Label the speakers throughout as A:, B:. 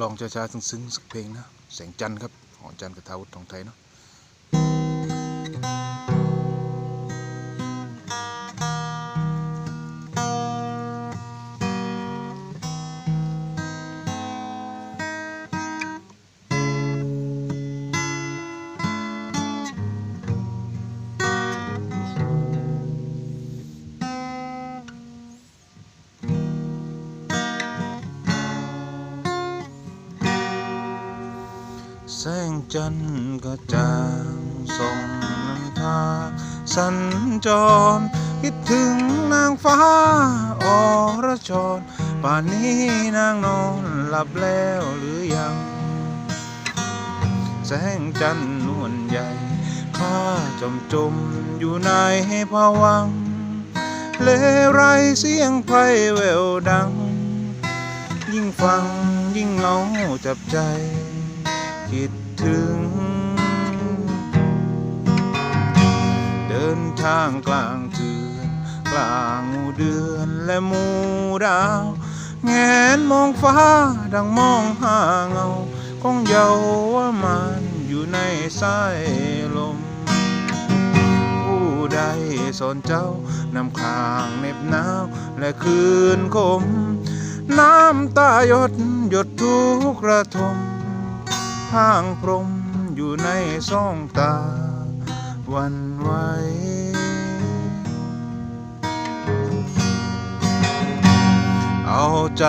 A: ลองช้าๆซึ้งๆสักเพลงนะแสงจันทร์ครับของอาจารย์กระทาวุฒิทองไทยเนาะ แสงจันทร์ก็จางส่องนำทางสัญจร คิดถึงนางฟ้าอรชรป่านนี้นางนอนหลับแล้วหรือยัง แสงจันทร์นวลใหญ่ข้าจมจมอยู่ในภวัง เลไรเสียงไพรแววดัง ยิ่งฟังยิ่งเหงาจับใจ คิดถึง เดินทางกลางเดือนกลางหมู่เดือนและหมู่ดาวแงนมองฟ้าดังมองหาเงาของเยาว่ามันอยู่ในสายลม ผู้ใดสอนเจ้านำข้างเหน็บหนาวและคืนคม น้ำตาหยดหยดทุกระทม พรางพรมอยู่ในซ่องตาวันไหวเอาใจ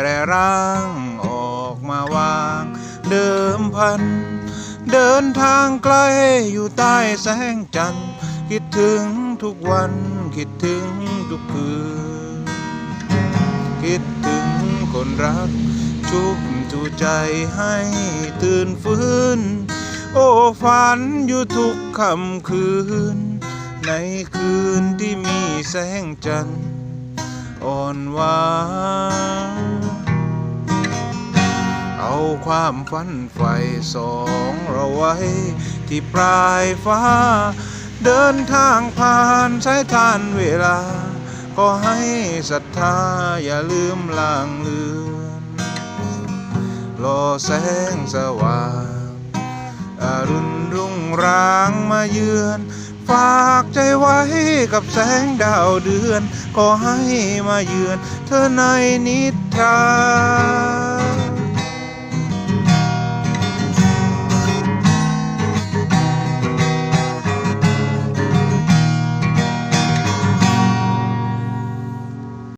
A: แร่ร่างออกมาวาง เดิมพัน เดินทางไกลอยู่ใต้แสงจันทร์คิดถึงทุกวันคิดถึงทุกคืน คิดถึงคนรัก ชุบจูใจให้ตื่นฟื้น โอ้ฝันอยู่ทุกค่ำคืน ในคืนที่มีแสงจันทร์อ่อนหวานเอาความฝันใฝ่สองเราไว้ ที่ปลายฟ้า เดินทางผ่านสายทานเวลา ก็ให้ศรัทธาอย่าลืมลางเลือนรอ แสงสว่างอรุณรุ่งรางมาเยือน ฝากใจไว้กับแสงดาวเดือน ก็ให้มาเยือน เธอในนิทรา